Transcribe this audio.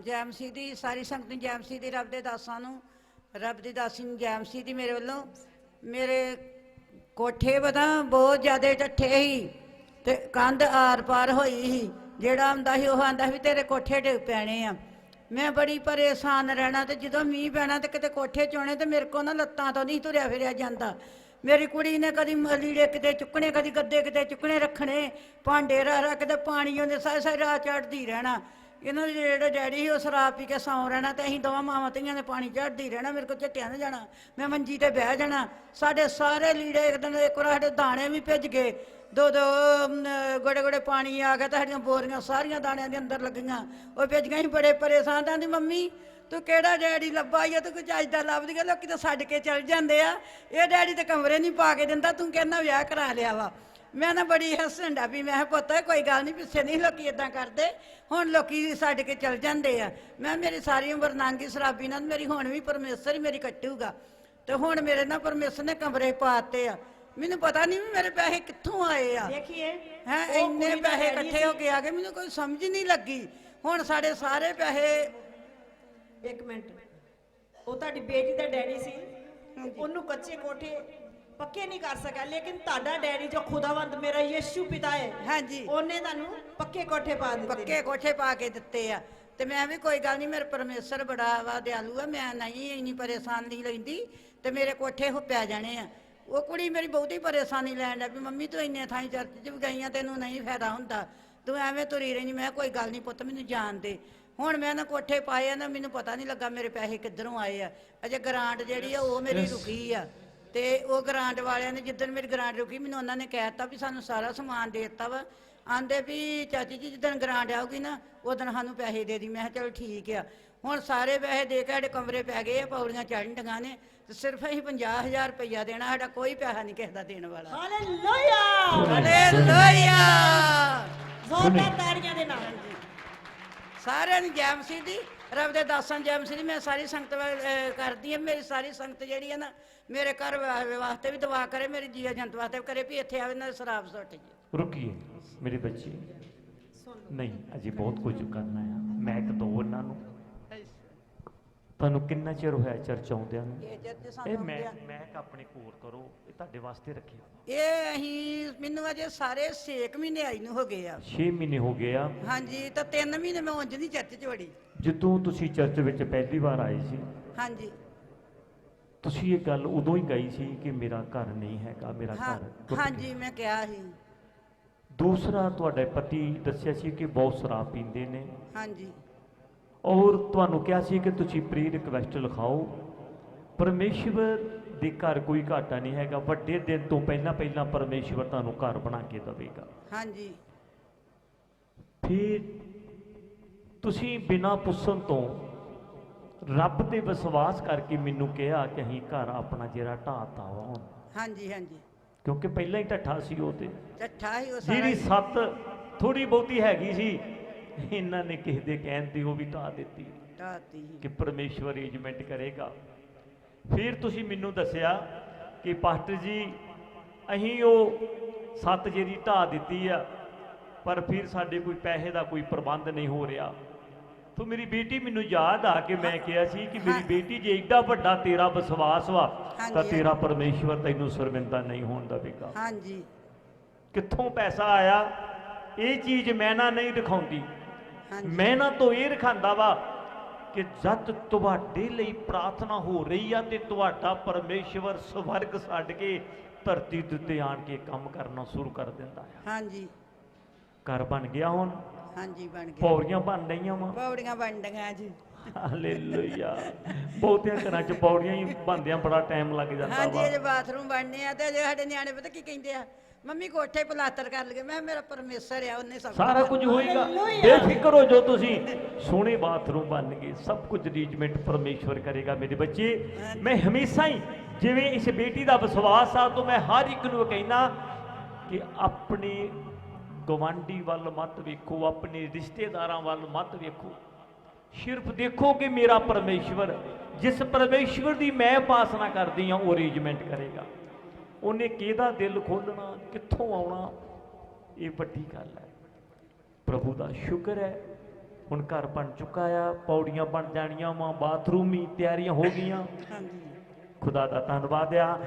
Jam ਸੀ ਦੀ, ਸਾਰੀ ਸੰਗਤ ਨੂੰ ਜੈਮਸੀ ਦੀ, ਰੱਬ ਦੇ ਦਾਸਾਂ ਨੂੰ, ਰੱਬ ਦੀ ਦਾਸੀ ਨੂੰ ਜੈਮਸੀ ਦੀ ਮੇਰੇ ਵੱਲੋਂ। ਮੇਰੇ ਕੋਠੇ ਪਤਾ ਬਹੁਤ ਜ਼ਿਆਦਾ ਟੱਠੇ ਸੀ ਤੇ ਕੰਧ ਆਰ ਪਾਰ ਹੋਈ ਸੀ। ਜਿਹੜਾ ਆਂਦਾ ਸੀ, ਉਹ ਆਂਦਾ ਵੀ ਤੇਰੇ ਕੋਠੇ ਡਿੱਗ ਪੈਣੇ ਆ। ਮੈਂ ਬੜੀ ਪਰੇਸ਼ਾਨ ਰਹਿਣਾ ਤੇ ਜਦੋਂ ਮੀਂਹ ਪੈਣਾ ਤੇ ਕਿਤੇ ਕੋਠੇ ਚੋਣੇ ਤੇ ਮੇਰੇ ਕੋ ਨਾ ਲੱਤਾਂ ਤੋਂ ਨਹੀਂ ਤੁਰਿਆ ਫਿਰਿਆ ਜਾਂਦਾ। ਮੇਰੀ ਕੁੜੀ ਨੇ ਕਦੀ ਮਲੀੜੇ ਕਿਤੇ ਚੁੱਕਣੇ, ਕਦੀ ਗੱਦੇ ਕਿਤੇ ਚੁੱਕਣੇ ਰੱਖਣੇ, ਭਾਂਡੇ ਰੱਖ ਰੱਖ ਕੇ ਪਾਣੀ ਉਹਦੇ ਸਾਰੇ ਸਾਰੇ ਰਾਹ ਚੜਦੀ ਰਹਿਣਾ। ਇਹਨਾਂ ਦੇ ਜਿਹੜਾ ਡੈਡੀ ਸੀ ਉਹ ਸ਼ਰਾਬ ਪੀ ਕੇ ਸੌਂ ਰਹਿਣਾ ਤੇ ਅਸੀਂ ਦੋਵਾਂ ਮਾਵਾਂ ਧੀਆਂ ਨੇ ਪਾਣੀ ਚੜਦੀ ਰਹਿਣਾ ਮੇਰੇ ਕੋਲ ਝੱਟਿਆਂ ਨਾ ਜਾਣਾ। ਮੈਂ ਮੰਜੀ ਤੇ ਬਹਿ ਜਾਣਾ। ਸਾਡੇ ਸਾਰੇ ਲੀੜੇ ਇੱਕ ਦਿਨ ਇੱਕ ਵਾਰ ਸਾਡੇ ਦਾਣੇ ਵੀ ਭਿੱਜ ਗਏ। ਦੋ ਦੋ ਅਮ, ਗੋੜੇ ਗੋੜੇ ਪਾਣੀ ਆ ਗਿਆ ਤਾਂ ਸਾਡੀਆਂ ਬੋਰੀਆਂ ਸਾਰੀਆਂ ਦਾਣਿਆਂ ਦੇ ਅੰਦਰ ਲੱਗੀਆਂ। ਉਹ ਭਿੱਜ ਗਈਆਂ ਸੀ ਬੜੇ ਪਰੇਸ਼ਾਨ ਤਾਂ ਦੀ ਮੰਮੀ ਤੂੰ ਕਿਹੜਾ ਡੈਡੀ ਲੱਭਾ ਹੀ ਆ? ਤੂੰ ਕੁਝ ਦਾ ਲੱਭਦੀ ਆ ਲੋਕੀ ਤਾਂ ਛੱਡ ਕੇ ਚਲ ਜਾਂਦੇ ਆ। ਇਹ ਡੈਡੀ ਤਾਂ ਕਮਰੇ ਨਹੀਂ ਪਾ ਕੇ ਦਿੰਦਾ ਤੂੰ ਕਹਿੰਦਾ ਵਿਆਹ ਕਰਾ ਲਿਆ ਵਾ। ਮੈਂ ਨਾ ਬੜੀ ਹੱਸਣ ਡਿਆ ਵੀ ਮੈਂ ਕਿਹਾ ਪੁੱਤ ਕੋਈ ਗੱਲ ਨਹੀਂ ਪਿੱਛੇ ਨਹੀਂ ਲੋਕੀ ਇਦਾਂ ਕਰਦੇ। ਹੁਣ ਲੋਕੀ ਛੱਡ ਕੇ ਚਲ ਜਾਂਦੇ ਆ। ਮੈਂ ਮੇਰੀ ਸਾਰੀ ਉਮਰ ਨਾਂਗੀ ਸ਼ਰਾਬੀ ਨਾਲ ਮੇਰੀ ਹੁਣ ਵੀ ਪਰਮੇਸ਼ਰ ਹੀ ਮੇਰੀ ਕੱਟੂਗਾ। ਤੇ ਹੁਣ ਮੇਰੇ ਨਾਲ ਪਰਮੇਸ਼ਰ ਨੇ ਕਮਰੇ ਪਾਤੇ ਆ। ਮੈਨੂੰ ਪਤਾ ਨਹੀਂ ਵੀ ਮੇਰੇ ਪੈਸੇ ਕਿੱਥੋਂ ਆਏ ਆ। ਦੇਖੀਏ। ਹੈ ਇੰਨੇ ਪੈਸੇ ਇਕੱਠੇ ਹੋ ਕੇ ਆ ਗਏ ਮੈਨੂੰ ਕੋਈ ਸਮਝ ਨਹੀਂ ਲੱਗੀ। ਹੁਣ ਸਾਡੇ ਸਾਰੇ ਪੈਸੇ ਇੱਕ ਮਿੰਟ। ਉਹ ਤੁਹਾਡੀ ਬੇਟੀ ਦਾ ਡੈਡੀ ਸੀ। ਉਹਨੂੰ ਕੱਚੇ ਕੋਠੇ ਪੱਕੇ ਨਹੀਂ ਕਰ ਸਕਿਆ ਲੇਕਿਨ ਤੁਹਾਡਾ ਡੈਡੀ ਜੋ ਖੁਦਾਵੰਦ ਮੇਰਾ ਯਿਸੂ ਪਿਤਾ ਹੈ ਹਾਂਜੀ। ਉਹਨੇ ਤੁਹਾਨੂੰ ਪੱਕੇ ਕੋਠੇ ਪਾ ਦਿੱਤੇ ਪੱਕੇ ਕੋਠੇ ਪਾ ਕੇ ਦਿੱਤੇ ਆ। ਤੇ ਮੈਂ ਵੀ ਕੋਈ ਗੱਲ ਨਹੀਂ ਮੇਰੇ ਪਰਮੇਸ਼ਰ ਬੜਾ ਵਾ ਦਿਆਲੂ ਆ ਮੈਂ ਨਹੀਂ ਇੰਨੀ ਪਰੇਸ਼ਾਨੀ ਲੈਂਦੀ ਤੇ ਮੇਰੇ ਕੋਠੇ ਹੋ ਪੈ ਜਾਣੇ ਆ। ਉਹ ਕੁੜੀ ਮੇਰੀ ਬਹੁਤੀ ਪਰੇਸ਼ਾਨੀ ਲੈਣ ਲੱਗ ਵੀ ਮੰਮੀ ਤੂੰ ਇੰਨੇ ਥਾਈਂ ਚਰਚ 'ਚ ਵੀ ਗਈਆਂ ਤੈਨੂੰ ਨਹੀਂ ਫਾਇਦਾ ਹੁੰਦਾ। ਤੂੰ ਐਵੇਂ ਤੁਰੀ ਰਹਿੰਦੀ ਮੈਂ ਕੋਈ ਗੱਲ ਨਹੀਂ ਪੁੱਤ ਮੈਨੂੰ ਜਾਣ ਦੇ। ਹੁਣ ਮੈਂ ਨਾ ਕੋਠੇ ਪਾਏ ਆ ਨਾ ਮੈਨੂੰ ਪਤਾ ਨਹੀਂ ਲੱਗਾ ਮੇਰੇ ਪੈਸੇ ਕਿੱਧਰੋਂ ਆਏ ਆ। ਅਜੇ ਗ੍ਰਾਂਟ ਜਿਹੜੀ ਆ ਉਹ ਮੇਰੀ ਰੁਕੀ ਆ। ਤੇ ਉਹ ਗ੍ਰਾਂਟ ਵਾਲਿਆਂ ਨੇ ਜਿੱਦਣ ਮੇਰੀ ਗ੍ਰਾਂਟ ਰੁਕੀ ਮੈਨੂੰ ਉਹਨਾਂ ਨੇ ਕਹਿ ਦਿੱਤਾ ਵੀ ਸਾਨੂੰ ਸਾਰਾ ਸਮਾਨ ਦੇ ਦਿੱਤਾ ਵਾ। ਆਂਦੇ ਵੀ ਚਾਚੀ ਜੀ ਜਿੱਦਣ ਗ੍ਰਾਂਟ ਆਊਗੀ ਨਾ ਉਦੋਂ ਸਾਨੂੰ ਪੈਸੇ ਦੇ ਦੀ। ਮੈਂ ਕਿਹਾ ਚਲੋ ਠੀਕ ਆ। ਹੁਣ ਸਾਰੇ ਪੈਸੇ ਦੇ ਕੇ ਸਾਡੇ ਕਮਰੇ ਪੈ ਗਏ ਆ ਪੌੜੀਆਂ ਚੜ੍ਹਨ ਡੀਆਂ ਨੇ ਤੇ ਸਿਰਫ ਅਸੀਂ 50000 ਰੁਪਈਆ ਦੇਣਾ ਸਾਡਾ ਕੋਈ ਪੈਸਾ ਨਹੀਂ ਕਿਸੇ ਦਾ ਦੇਣ ਵਾਲਾ। ਹਾਲੇਲੂਇਆ! ਹਾਲੇਲੂਇਆ! ਜ਼ੋਰਦਾਰ ਤਾੜੀਆਂ ਦੇ ਨਾਲ। ਸਾਰਿਆਂ ਨੂੰ ਜੈਮ ਮਸੀਹ ਦੀ, ਰੱਬ ਦੇ ਦਾਸਾਂ ਜੈਮ ਮਸੀਹ ਦੀ, ਮੈਂ ਸਾਰੀ ਸੰਗਤ ਵਾ- ਅਹ, ਕਰਦੀ ਹਾਂ, ਮੇਰੀ ਸਾਰੀ ਸੰਗਤ ਜਿਹੜੀ ਹੈ ਨਾ, ਮੇਰੇ ਘਰ ਵਾ- ਵਾਸਤੇ ਵੀ ਦੁਆ ਕਰੇ, ਮੇਰੀ ਜੀਆ ਜੰਤ ਵਾਸਤੇ ਵੀ ਕਰੇ ਵੀ ਇੱਥੇ ਆਵੇ ਨਾ ਸ਼ਰਾਬ ਸੁੱਟ ਜੇ ਰੁਕੀਏ, ਮੇਰੇ ਬੱਚੇ। ਨਹੀਂ, ਅਜੇ ਬਹੁਤ ਕੁਝ ਕਰਨਾ ਹੈ ਮੈਂ ਇੱਕ ਦੋ ਉਹਨਾਂ ਨੂੰ ਤੁਹਾਨੂੰ ਕਿੰਨਾ ਚਿਰ ਹੋਇਆ ਚਰਚ ਆਉਂਦਿਆਂ ਨੂੰ? ਇਹ ਜਦ ਇਹ ਸਾਨੂੰ ਮੈਂ। ਮੈਂ ਇੱਕ ਆਪਣੇ ਕੋਲ ਕਰੋ ਇਹ ਤੁਹਾਡੇ ਵਾਸਤੇ ਰੱਖਿਆ। ਇਹ ਅਸੀਂ ਮੈਨੂੰ ਅਜੇ ਸਾਰੇ 6 ਮਹੀਨੇ ਆਈ ਨੂੰ ਹੋ ਗਏ ਆ। 6 ਮਹੀਨੇ ਹੋ ਗਏ ਆ। ਹਾਂਜੀ ਤਾਂ 3 ਮਹੀਨੇ ਮੈਂ ਉਂਝ ਨਹੀਂ ਚਰਚ ਚ ਵੜੀ। ਜਦੋਂ ਤੁਸੀਂ ਚਰਚ ਵਿੱਚ ਪਹਿਲੀ ਵਾਰ ਆਏ ਸੀ ਹਾਂਜੀ। ਤੁਸੀਂ ਇਹ ਗੱਲ ਉਦੋਂ ਹੀ ਗਈ ਸੀ ਕਿ ਮੇਰਾ ਘਰ ਨਹੀਂ ਹੈਗਾ ਮੇਰਾ ਹਾਂ ਘਰ ਟੁੱਟ ਹਾਂਜੀ। ਮੈਂ ਕਿਹਾ ਸੀ। ਦੂਸਰਾ ਤੁਹਾਡੇ ਪਤੀ ਦੱਸਿਆ ਸੀ ਕਿ ਬਹੁਤ ਸ਼ਰਾਬ ਪੀਂਦੇ ਨੇ। ਹਾਂਜੀ। ਔਰ ਤੁਹਾਨੂੰ ਕਿਹਾ ਸੀ ਕਿ ਤੁਸੀਂ ਪ੍ਰੀ ਰਿਕਵੈਸਟ ਲਿਖਾਓ। ਪਰਮੇਸ਼ਵਰ ਦੇ ਘਰ ਕੋਈ ਘਾਟਾ ਨਹੀਂ ਹੈਗਾ ਵੱਡੇ ਦਿਨ ਤੋਂ ਪਹਿਲਾਂ ਪਹਿਲਾਂ ਪਰਮੇਸ਼ਵਰ ਤੁਹਾਨੂੰ ਘਰ ਬਣਾ ਕੇ ਦੇਵੇਗਾ। ਹਾਂਜੀ। ਫਿਰ ਤੁਸੀਂ ਬਿਨਾਂ ਪੁੱਛਣ ਤੋਂ ਰੱਬ ਤੇ ਵਿਸ਼ਵਾਸ ਕਰਕੇ ਮੈਨੂੰ ਕਿਹਾ ਕਿ ਅਸੀਂ ਘਰ ਆਪਣਾ ਜਿਹੜਾ ਢਾਤਾ ਵਾ ਹੁਣ ਹਾਂਜੀ ਹਾਂਜੀ। ਕਿਉਂਕਿ ਪਹਿਲਾਂ ਹੀ ਢੱਠਾ ਸੀ ਉਹ ਤੇ। ਚੱਠਾ ਹੀ ਉਹ ਸਾਰਾ ਜਿਹੜੀ। ਸੱਤ ਥੋੜੀ ਬਹੁਤੀ ਹੈਗੀ ਸੀ ਇਹਨਾਂ ਨੇ ਕਿਸੇ ਦੇ ਕਹਿਣ ਤੇ ਉਹ ਵੀ ਢਾ ਦਿੱਤੀ। ਢਾਤੀ। ਕਿ ਪਰਮੇਸ਼ਵਰ ਅਰੇਂਜਮੈਂਟ ਕਰੇਗਾ। ਫਿਰ ਤੁਸੀਂ ਮੈਨੂੰ ਦੱਸਿਆ ਕਿ ਪਾਸਟਰ ਜੀ ਅਸੀਂ ਉਹ ਸੱਤ ਜਿਹੜੀ ਢਾ ਦਿੱਤੀ ਆ ਪਰ ਫਿਰ ਸਾਡੇ ਕੋਈ ਪੈਸੇ ਦਾ ਕੋਈ ਪ੍ਰਬੰਧ ਨਹੀਂ ਹੋ ਰਿਹਾ। ਤੋ ਮੇਰੀ ਬੇਟੀ ਮੈਨੂੰ ਯਾਦ ਆ ਕਿ ਮੈਂ ਕਿਹਾ ਸੀ ਕਿ ਮੇਰੀ। ਬੇਟੀ ਜੇ ਏਡਾ ਵੱਡਾ ਤੇਰਾ ਵਿਸ਼ਵਾਸ ਵਾ ਤਾਂ। ਤੇਰਾ ਪਰਮੇਸ਼ਵਰ ਤੈਨੂੰ ਸ਼ਰਮਿੰਦਾ ਨਹੀਂ ਹੋਣ ਦੇਵੇਗਾ। ਹਾਂਜੀ। ਕਿੱਥੋਂ ਪੈਸਾ ਆਇਆ? ਇਹ ਚੀਜ਼ ਮੈਂ ਨਾ ਨਹੀਂ ਦਿਖਾਉਂਦੀ। ਮੈਂ ਨਾ ਤੋਂ ਇਹ ਰਖਾਂਦਾ ਵਾ ਕਿ ਜਦ ਤੁਹਾਡੇ ਲਈ ਪ੍ਰਾਰਥਨਾ ਹੋ ਰਹੀ ਆ ਤੇ ਤੁਹਾਡਾ ਪਰਮੇਸ਼ਵਰ ਸਵਰਗ ਛੱਡ ਕੇ ਧਰਤੀ ਉੱਤੇ ਆਣ ਕੇ ਕੰਮ ਕਰਨਾ ਸ਼ੁਰੂ ਕਰ ਦਿੰਦਾ ਆ। ਹਾਂਜੀ। ਘਰ ਬਣ ਗਿਆ ਹੁਣ? ਹਾਂਜੀ ਬਣ ਗਿਆ। ਪੌੜੀਆਂ ਬਣ ਰਹੀਆਂ ਵਾ? ਪੌੜੀਆਂ ਬਣ ਡੀਆਂ ਜੀ। ਹਾਲੇਲੂਇਆ। ਬਹੁਤਿਆਂ ਘਰਾਂ 'ਚ ਪੌੜੀਆਂ ਹੀ ਬਣਦਿਆਂ ਬੜਾ ਟਾਈਮ ਲੱਗ ਜਾਂਦਾ ਹਾਂਜੀ ਵਾ। ਅਜੇ ਬਾਥਰੂਮ ਬਣਨੇ ਆ ਤੇ ਸਾਡੇ ਨਿਆਣੇ ਪਤਾ ਕੀ ਕਹਿੰਦੇ ਆ? ਮੰਮੀ ਕੋਠੇ ਪਲਾਸਟਰ ਕਰ ਲਗੇ। ਮੈਂ ਮੇਰਾ ਪਰਮੇਸ਼ਰ ਆ ਉਹਨੇ ਸਭ ਸਾਰਾ ਕੁਝ ਹੋਏਗਾ। ਬੇਫਿਕਰ ਹੋ ਜੋ ਤੁਸੀਂ। ਸੋਹਣੇ ਬਾਥਰੂਮ ਬਣ ਗਏ। ਸਭ ਕੁਝ ਅਰੇਂਜਮੈਂਟ ਪਰਮੇਸ਼ਵਰ ਕਰੇਗਾ ਮੇਰੇ ਬੱਚੇ। ਮੈਂ ਹਮੇਸ਼ਾ ਹੀ ਜਿਵੇਂ ਇਸ ਬੇਟੀ ਦਾ ਵਿਸ਼ਵਾਸ ਆ ਤੋਂ ਮੈਂ ਹਰ ਇੱਕ ਨੂੰ ਕਹਿਣਾ ਕਿ ਆਪਣੇ ਗਵਾਂਢੀ ਵੱਲ ਮਤ ਵੇਖੋ ਆਪਣੇ ਰਿਸ਼ਤੇਦਾਰਾਂ ਵੱਲ ਮਤ ਵੇਖੋ। ਸਿਰਫ ਦੇਖੋ ਕਿ ਮੇਰਾ ਪਰਮੇਸ਼ਵਰ ਜਿਸ ਪਰਮੇਸ਼ਵਰ ਦੀ ਮੈਂ ਉਪਾਸਨਾ ਕਰਦੀ ਹਾਂ ਉਹ ਅਰੇਂਜਮੈਂਟ ਕਰੇਗਾ। ਉਹਨੇ ਕਿਹਦਾ ਦਿਲ ਖੋਲਣਾ ਕਿੱਥੋਂ ਆਉਣਾ? ਇਹ ਵੱਡੀ ਗੱਲ ਹੈ। ਪ੍ਰਭੂ ਦਾ ਸ਼ੁਕਰ ਹੈ ਹੁਣ ਘਰ ਬਣ ਚੁੱਕਾ ਆ ਪੌੜੀਆਂ ਬਣ ਜਾਣੀਆਂ ਵਾ ਬਾਥਰੂਮ ਵੀ ਤਿਆਰੀਆਂ ਹੋ ਗਈਆਂ। ਹਾਂਜੀ। ਖੁਦਾ ਦਾ ਧੰਨਵਾਦ ਆ।